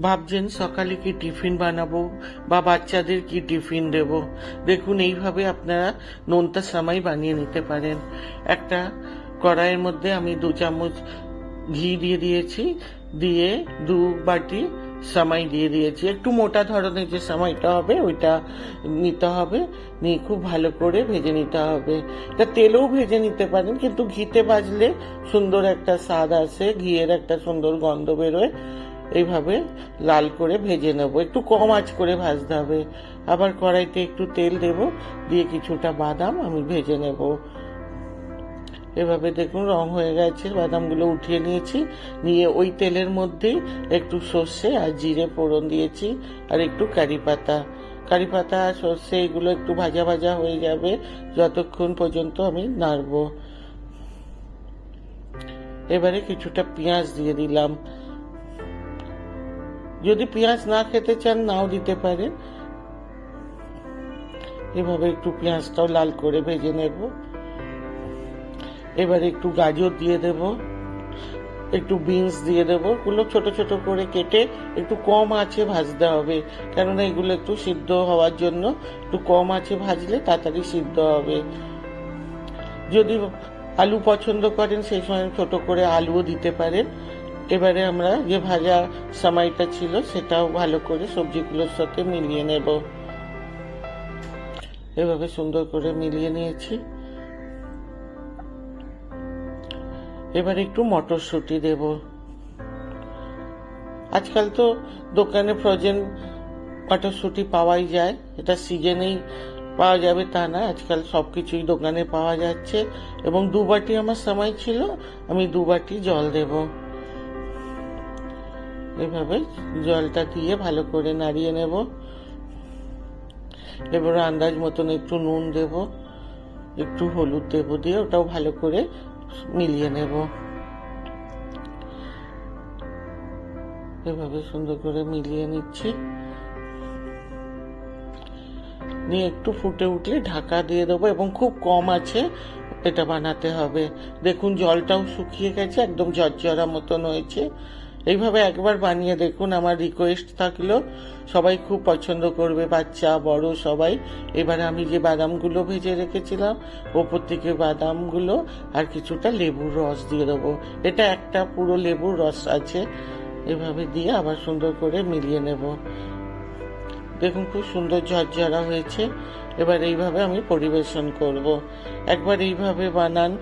ভাবছেন সকালে কি টিফিন বানাবো বা বাচ্চাদের কি টিফিন দেব? দেখুন, এইভাবে আপনারা নোনতা সামাই বানিয়ে নিতে পারেন। একটা কড়াইয়ের মধ্যে আমি দু চামচ ঘি দিয়ে দিয়েছি, দিয়ে দু বাটি সামাই দিয়ে দিয়েছি। একটু মোটা ধরনের যে সামাইটা হবে, ওইটা নিতে হবে। নিয়ে খুব ভালো করে ভেজে নিতে হবে। এটা তেলেও ভেজে নিতে পারেন, কিন্তু ঘিতে ভাজলে সুন্দর একটা স্বাদ আসে, ঘিয়ের একটা সুন্দর গন্ধ বেরোয়। এইভাবে লাল করে ভেজে নেব। একটু কম আঁচ করে ভাজতে হবে। আবার কড়াইতে একটু তেল দেব, দিয়ে কিছুটা বাদাম আমি ভেজে নেব। এভাবে দেখুন রং হয়ে গেছে, বাদামগুলো উঠিয়ে নিয়েছি। নিয়ে ওই তেলের মধ্যেই একটু সর্ষে আর জিরে ফোড়ন দিয়েছি আর একটু কারি পাতা। কারি পাতা আর সর্ষে এগুলো একটু ভাজা ভাজা হয়ে যাবে, যতক্ষণ পর্যন্ত আমি নাড়বো। এবারে কিছুটা পেঁয়াজ দিয়ে দিলাম। যদি পেঁয়াজ না খেতে চান, নাও দিতে পারেন। এভাবে একটু পেঁয়াজটাও লাল করে ভেজে নেব। এবারে একটু গাজর দিয়ে দেব। একটু বিনস দিয়ে দেবো। এগুলো ছোট ছোট করে কেটে একটু কম আঁচে ভাজতে হবে। কেননা এগুলো একটু সিদ্ধ হওয়ার জন্য একটু কম আঁচে ভাজলে তাড়াতাড়ি সিদ্ধ হবে। যদি আলু পছন্দ করেন, সেই সময় ছোট করে আলুও দিতে পারেন। এবারে আমরা যে ভাজা সামাইটা ছিল সেটাও ভালো করে সবজিগুলোর সাথে মিলিয়ে নেব। এভাবে সুন্দর করে মিলিয়ে নিয়েছি। এবার একটু মটরশুঁটি দেব। আজকাল তো দোকানে ফ্রোজেন মটরশুঁটি পাওয়াই যায়। এটা সিজনেই পাওয়া যাবে তা না, আজকাল সব কিছুই দোকানে পাওয়া যাচ্ছে। এবং দু বাটি আমার সময় ছিল, আমি দু বাটি জল দেব। এভাবে জলটা দিয়ে ভালো করে নাড়িয়ে নেব। এবার আন্দাজ মতন একটু নুন দেব, একটু হলুদ দেব দিয়ে ওটাও ভালো করে মিলিয়ে নেব। এভাবে সুন্দর করে মিলিয়ে নিচ্ছি। নিয়ে একটু ফুটে উঠলে ঢাকা দিয়ে দেবো এবং খুব কম আছে এটা বানাতে হবে। দেখুন জলটাও শুকিয়ে গেছে, একদম ঝরঝরা মতন হয়েছে। এইভাবে একবার বানিয়ে দেখুন, আমার রিকোয়েস্ট থাকল। সবাই খুব পছন্দ করবে, বাচ্চা, বড় সবাই। এবারে আমি যে বাদামগুলো ভেজে রেখেছিলাম, ওপর থেকে বাদামগুলো আর কিছুটা লেবুর রস দিয়ে দেবো। এটা একটা পুরো লেবুর রস আছে, এভাবে দিয়ে আবার সুন্দর করে মিলিয়ে নেব। দেখুন, খুব সুন্দর ঝরঝরা হয়েছে। এবার এইভাবে আমি পরিবেশন করব। একবার এইভাবে বানান,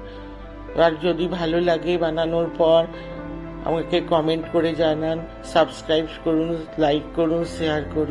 আর যদি ভালো লাগে বানানোর পর আমাকে কমেন্ট করে জানান সাবস্ক্রাইব করুন লাইক করুন শেয়ার করুন।